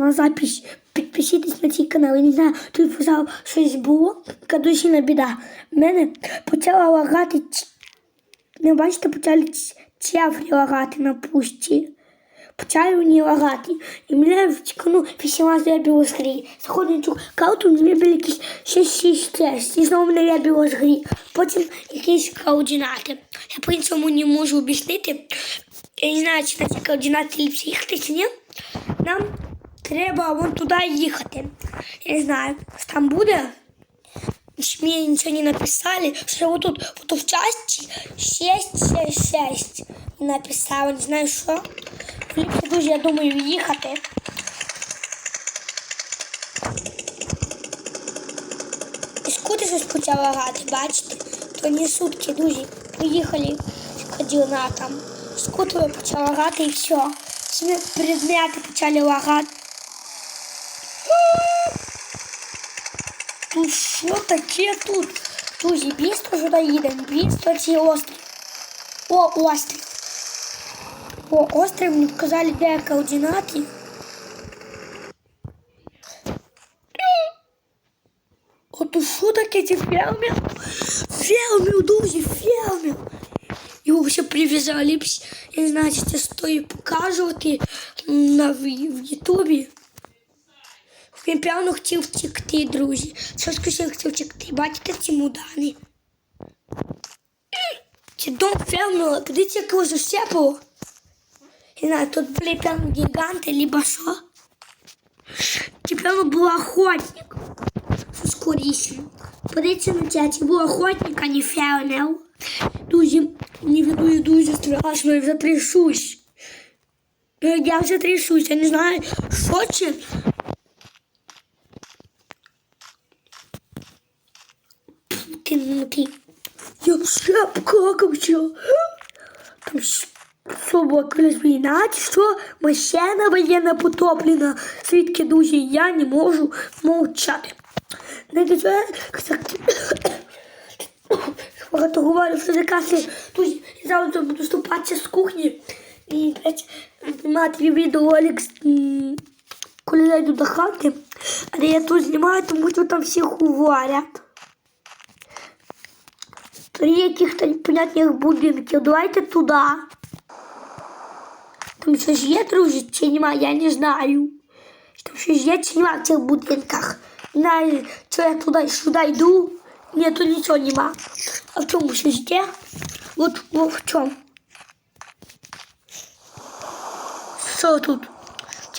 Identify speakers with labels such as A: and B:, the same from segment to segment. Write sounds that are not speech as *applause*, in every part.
A: на запись. Підпишіться на цей канал. Я не знаю, тут писав щось було. Кадусіна біда. Мене почала лагати. Не бачите, почали ч- чефлі лагати на пусті. Почали вони лагати. І мене втікну 18 я біло з грі. Заходжу на цю карту, мені були якісь 6 тест. І знову мене я біло з грі. Потім якісь координати. Я по іншому не можу об'яснити. Я не знаю, чи на ці координати ліпше їхати, чи ні. Нам треба вон туди їхати. Я не знаю, там буде. Ще Мені нічого не написали, що вот тут, в часті 6, 6, 6 не написали, не знаю що. Ліпше дуже, я думаю, їхати. І скути щось почала грати, бачите? То не сутки, друзі. Поїхали з координатом. Скутер почала грати і все. Всі предмети почали лагати. що таке тут? Друзі, бістро сюди їдемо. Бістро цей острів. О, острів. О, острів мені показали, де координати. О, тут що таке ці фермер? Фермер, друзі, фермер. Його ще прив'язали. б- Я не знаю, чи це стоїть показувати на в, в Ютубі. Він певно хотів втекти, друзі. Що скажи, хотів втекти. Бачите ці мудани? Це дом фермера. Подивіться, як його засипало. Не знаю, тут були певно гіганти, либо що. Це певно був охотник. Що скоріше. Подивіться на це, це був охотник, а не фермер. Дуже, не веду, дуже страшно, я вже трясусь. Я вже трясусь, я не знаю, що це. Ти. Я. Там щ- що було колись війна, чи що машина воєнна потоплена. Свідки дуже я не можу мовчати. Дуже *coughs* багато говорю, що закаслі тут я завтра буду ступатися з кухні і знімати відеоролик, м, коли я йду до хати. Але я тут знімаю, тому що там всі говорять. При яких-то непонятних будинків. Давайте туди. Там щось є, друзі, чи немає, я не знаю. Там щось є, чи немає в цих будинках. Знаю, що я туди сюди йду. Ні, тут нічого нема. А в чому щось є? От, от в чому. Що тут?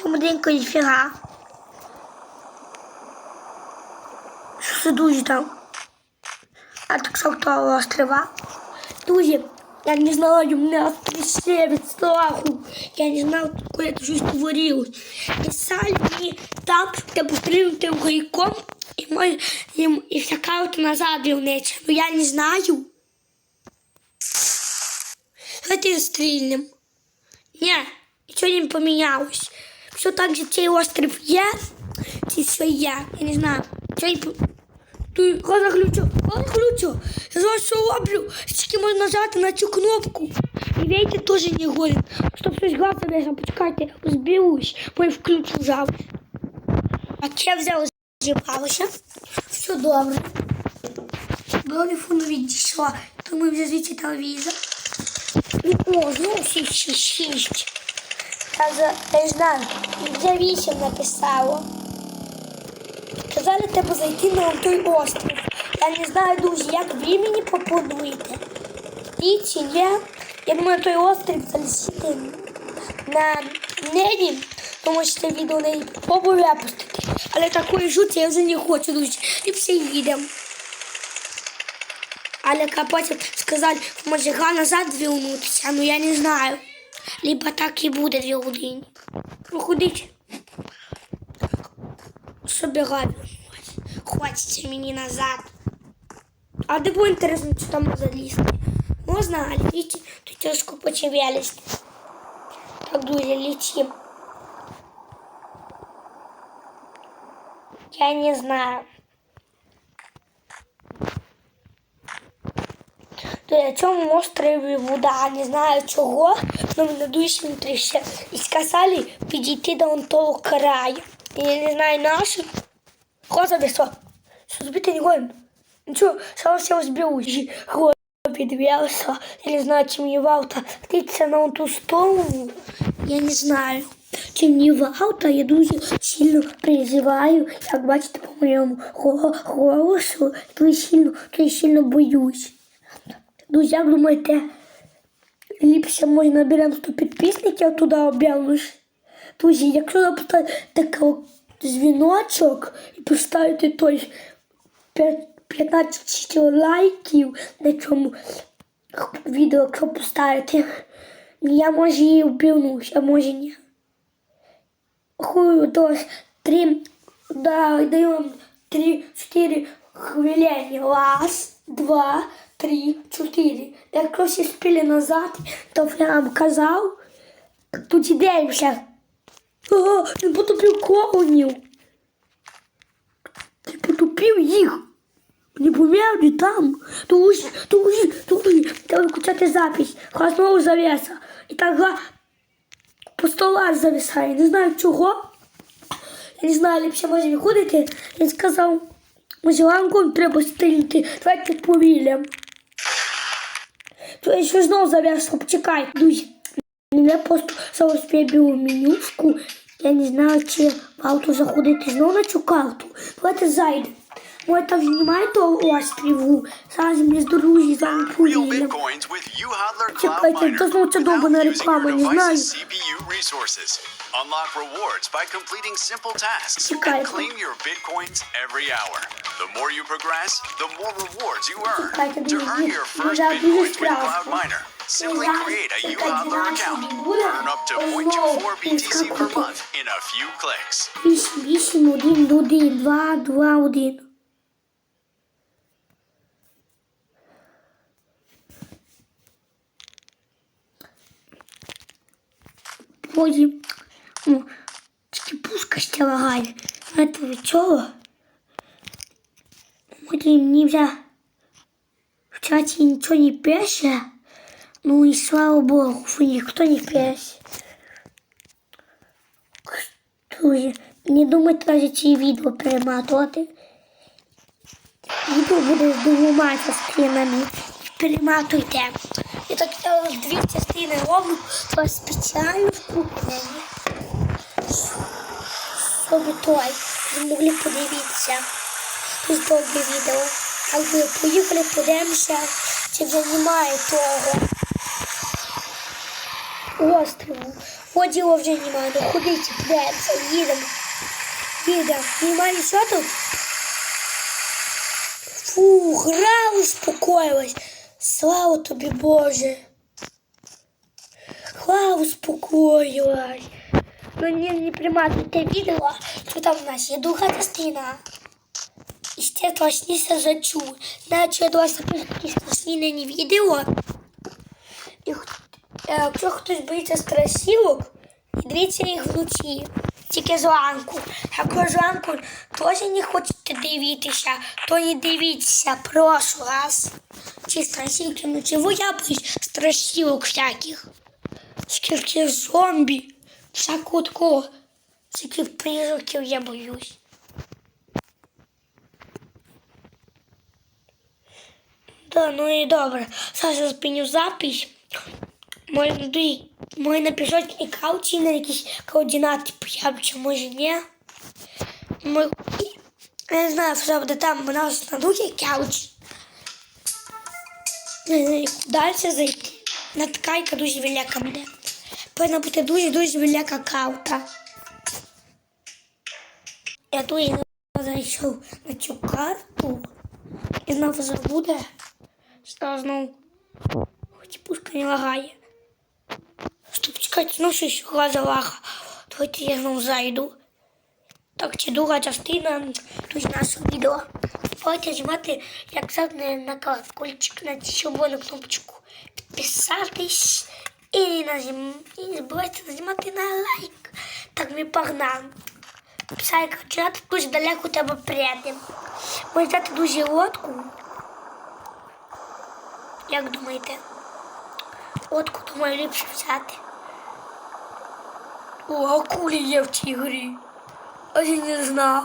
A: Будинку ніфіга. Що це дуже там? А так що острова. Друзі, я не знаю, мене трясе від страху. Я не знав, коли це щось творилось. Писали мені там, де пострілити гайком і, мой, і, і вся карта назад вівнича. Ну я не знаю. Давайте стрільнем. Ні, нічого не помінялось. Все так же цей острів є, чи все є. Я не знаю. По- Ти коза ключу, коза ключу. Я що роблю? Тільки можна нажати на цю кнопку. І вейте теж не горить. Щоб щось глаза не почекайте, зберусь, бо я включу завтра. А я взяла зібралася. Все добре. Телефон відійшла, тому вже звідси телевізор. Ну, О, знову всі ще шість. Я, за, я знаю, вже вісім написала. Казали, треба зайти на той острів. Я не знаю, друзі, як ви мені. І чи ні? Я думаю, той острів залізти на небі, тому що це відео не попробую випустити. Але такої жуті я вже не хочу, друзі. І всі їдемо. Але потім сказали, може назад вернутися, ну я не знаю. Либо так і буде дві години. Ходіть. Собирай. Хочеться мені назад. А де було інтересно, що там залізти? Можна, але видите, тут тяжко почевелись. Так, друзі, летим. Я не знаю. На цьому острові вода, не знаю чого. ну, мене дуже сміливіше. І сказали підійти до того краю. Я не знаю нашу. Хоза весо. Що збити не гоним. Нічого, сам все збив. Хо підвівся. Я не знаю, чи мені варто птиця на ту сторону. Я не знаю. Чи мені варто, я дуже сильно переживаю. Як бачите по моєму го- голосу, дуже сильно, дуже сильно боюсь. Друзі, як думаєте, ліпше може наберемо 100 підписників туди об'явиш? Друзі, якщо запитати такий дзвіночок і поставити той п'ять- 15 лайків на цьому відео, якщо поставити, я може її вбивнусь, а може ні. Хую до три, да, даю вам три, чотири хвилини. Раз, два, три, чотири. Якщо всі спіли назад, то я вам казав, тут ідемося. Ага, він потопив клоунів. Ти потопив їх. Не померли там. Друзі, друзі, друзі. Треба включати запись. Хай знову завеса. І так га по столах зависає. Не знаю чого. Я не знаю, ліпше може виходити. Він сказав, може ланком треба стрільнути. Давайте повілям. То я ще знову завеса. Почекай, друзі. Мене просто зараз прибив менюшку. Я не знаю, чи варто заходити знову на цю карту. Давайте зайдемо. Може там знімаєте острову. Зараз ми з друзі з вами
B: Real
A: повілям.
B: bitcoins with uHodler Cloud
A: Чекайте,
B: Miner
A: то знову ця
B: without
A: довбана
B: using
A: реклама,
B: your
A: не знаю.
B: device's CPU resources. Unlock rewards by completing simple tasks and
A: Чекайте.
B: claim your bitcoins every hour. The more you progress, the more rewards you earn.
A: Чекайте,
B: To
A: друзі,
B: earn your
A: ну,
B: first
A: я дуже
B: bitcoins with
A: страшно.
B: Cloud Miner, simply
A: зараз
B: create a
A: така
B: uHodler
A: діла
B: account.
A: собі буде,
B: Earn up to
A: ось
B: 0.24
A: знову
B: BTC per
A: відскакувати.
B: month in a few clicks.
A: 8, 8, 1, 1, 2, 2, 1. Потім, ну, тільки пушка ще лагає. Знаєте від чого? Потім мені вже в чаті нічого не пише. Ну і слава Богу, що ніхто не пише. Друзі, не думайте навіть ці відео перематувати. Відео буде з двома частинами. Перематуйте. Я дві частини роблю, то спеціально вкуплені. Щоб той, ви могли подивитися. Тут довге відео. Якби поїхали, подивимося, чи вже немає того острову. От його вже немає. Ну ходіть, подивимося, їдемо. Їдемо. Немає нічого тут? Фу, гра успокоилась. Слава тобі, Боже. Гра успокоилась. Ну не, не приматывайте видео, что там у нас є друга частина. І ще точніше зачу. Значить, я до вас запишу такі страшні відео. І е, якщо хтось боїться страшилок, дивіться їх вночі. Тільки зранку. Якщо зранку теж не хочете дивитися, то не дивіться, прошу вас. Ці страшилки вночі. Бо я боюсь страшилок всяких. Скільки зомбі, всякого такого. Скільки призраків я боюсь. Да, ну і добре. Зараз я зупиню запись. Може напишуть і кауці на якісь координати появляться, може ні. Ми, я не знаю, що буде там у нас на духі кауч. Знаю, Далі зайти. Наткайка дуже велика буде. Повинна бути дуже-дуже велика каута. Я тут зайшов на цю карту. І знову забуде. Зараз знову. Хоч пушка не лагає. Стоп, чекайте, ну щось глаза лага. Давайте я знову зайду. Так, це друга частина тут нашого відео. Давайте знімати, як завжди, на колокольчик, на червону кнопочку. Підписатись і, не забувайте нажимати на лайк. Так ми погнали. Писай, починати дуже далеко тебе прийдемо. Може дати дуже лодку. Як думаєте? Лодку, думаю, ліпше взяти. О, акулі є в цій грі. А я не знав.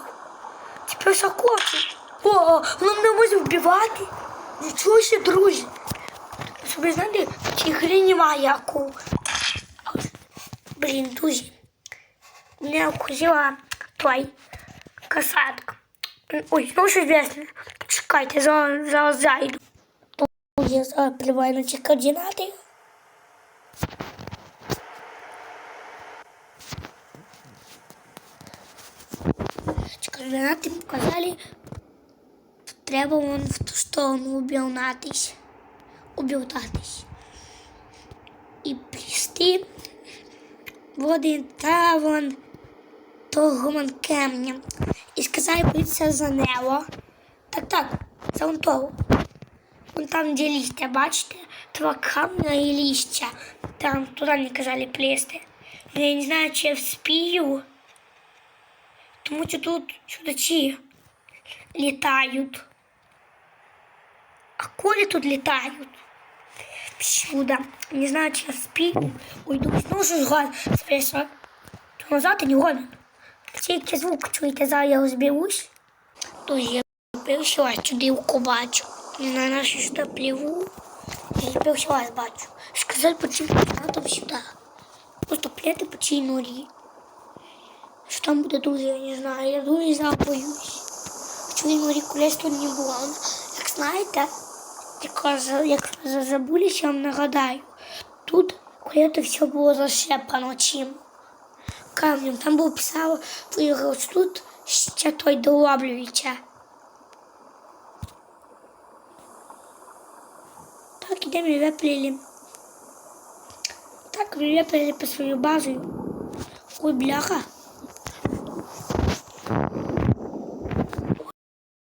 A: Тепер сокоти. О, вона мене може вбивати. Нічого ще, друзі. Собі знаєте, в цій грі немає акул. Блін, друзі. Мене укусила той касатка. Ой, ну що звісно. Чекайте, зараз, зараз зайду. Я зараз плюваю на ці координати. Ці координати показали. Треба вон в ту сторону обігнатись. Обігнатись. І плісти води та вон того камня. І сказали битися за небо. Так, так, за вон того. Вон там, де листя, бачите? Два камня і листя. Там туди мені казали плести. Ну, Я не знаю, чи я вспію. Тому що тут чудачі літають. А коли тут літають? Чудо. Не знаю, я спію. Ой, думаю, ну що ж гад список. То назад не годен. Тільки звук чуєте, зараз я розберусь. Друзі, я перший раз чудилку бачу. Не знаю, на що сюди пліву. Я перший раз бачу. Сказали, почему там сюди. Просто пляти по цій норі. Що там буде дуже, я не знаю. Я дуже зараз боюсь. Цій норі колись тут не було. Як знаєте, як, як за- забулись, я вам нагадаю. Тут це все було засипано чим. Камнем. Там був писав, ось тут ще той дороблюється. Так, ідемо і виплили. Так, ми виплили по свою базу. Ой, бляха.